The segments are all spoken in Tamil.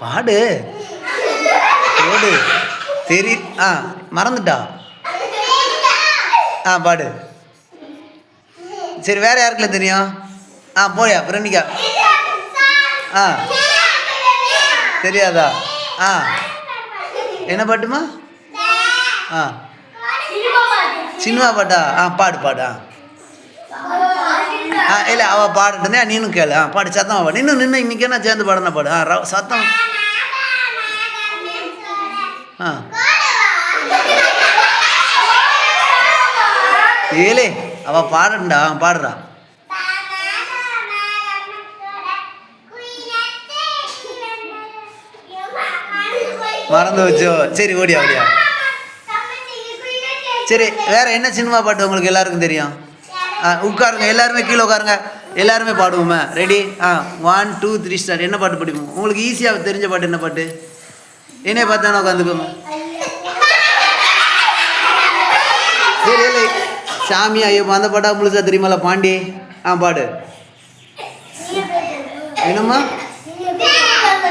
பாடு. ஓடு தெரி ஆ மறந்துட்டா? ஆ பாடு. சரி வேற யாருக்குல தெரியும்? ஆ போயா பிரணிகா ஆ. தெரியாதா? ஆ. என்ன பாட்டுமா? ஆ. சினிமா பாட்டா? ஆ பாடு பாடு ஆ. ஆ இல்லை அவள் பாடட்டுனே நீனும் கேளு. ஆ பாடு சத்தமாக பாடு. இன்னும் நின்று இன்னைக்கு என்ன சேர்ந்து பாடுனா பாடு? ஆ சத்தம். ஆ. ஏலே அவள் பாடண்டா ஆ, பாடுறா. மறந்து வச்சோ சரி ஓடியா ஓடியா. சரி வேற என்ன சினிமா பாட்டு உங்களுக்கு எல்லாருக்கும் தெரியும்? ஆ உட்காருங்க எல்லாருமே கீழே உட்காருங்க. எல்லாருமே பாடுவோமே. ரெடி ஆ ஒன் டூ த்ரீ ஸ்டார் என்ன பாட்டு படிப்போம் உங்களுக்கு ஈஸியாக தெரிஞ்ச பாட்டு என்ன பாட்டு? என்னைய பார்த்தானே உட்காந்துக்கோங்க. சரி இல்லை. சாமி ஐயோ அந்த பாட்டா முழுசா தெரியுமால? பாண்டி. ஆ பாடு. என்னம்மா?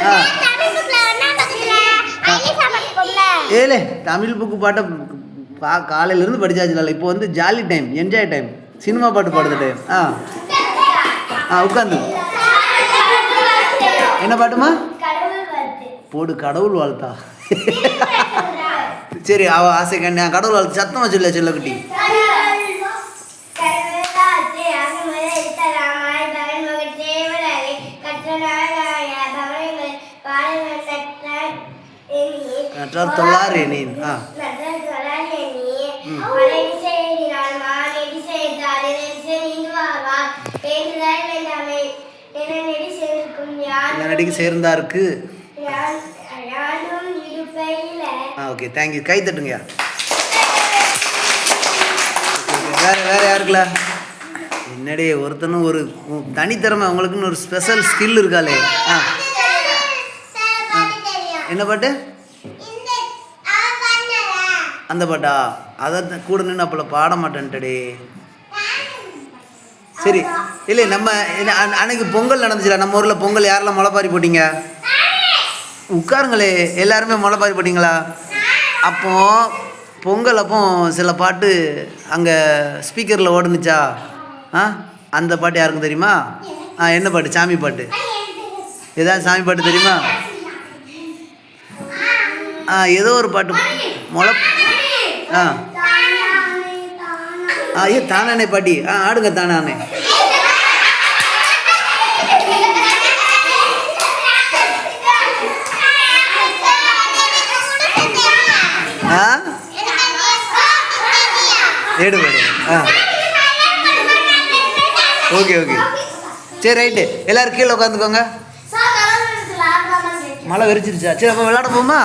ஆ. ஏலே தமிழ் புக்கு பாட்டை பா காலையிலேருந்து படிச்சாச்சுல இப்போ வந்து jolly time enjoy time. Cinema பாட்டு பாடுற டைம் ஆ. ஆ உட்காந்து. என்ன பாட்டுமா போடு கடவுள் வாழ்த்தா. சரி அவ ஆசை கண்ணு கடவுள் வாழ்த்து சத்தமாக சொல்ல செல்லக்குட்டி. தொள்ளாறு நீ ஆ. நடிகை சேர்ந்தாருக்கு? ஆ ஓகே தேங்க்யூ கை தட்டுங்க. வேற வேற யாருக்குல? என்னடி ஒருத்தனும் ஒரு தனித்திறமை உங்களுக்குன்னு ஒரு ஸ்பெஷல் ஸ்கில் இருக்காளே. ஆ. என்ன பாட்டு? அந்த பாட்டா? அதை கூட நின்று அப்பல பாட மாட்டேன்ட்டடி. சரி. இல்லை நம்ம என்ன, அன்னைக்கு பொங்கல் நடந்துச்சுல நம்ம ஊரில் பொங்கல் யாரெல்லாம் முளைப்பாரி போட்டீங்க? உட்காருங்களே எல்லாருமே முளைப்பாரி போட்டிங்களா? அப்போ பொங்கல் அப்போ சில பாட்டு அங்கே ஸ்பீக்கரில் ஓடுனுச்சா? ஆ? அந்த பாட்டு யாருக்கும் தெரியுமா? ஆ என்ன பாட்டு? சாமி பாட்டு. ஏதாவது சாமி பாட்டு தெரியுமா? ஆ ஏதோ ஒரு பாட்டு. முளை ஆ. ஆ ஐயோ தானானே பாட்டி. ஆ ஆடுங்க தானானே. ஏடு மேடம். ஆ. Okay okay. சரி ரைட்டு. எல்லாரும் கீழே உட்காந்துக்கோங்க. மழை வெறிச்சிருச்சா? சரி அப்போ விளையாட போமா?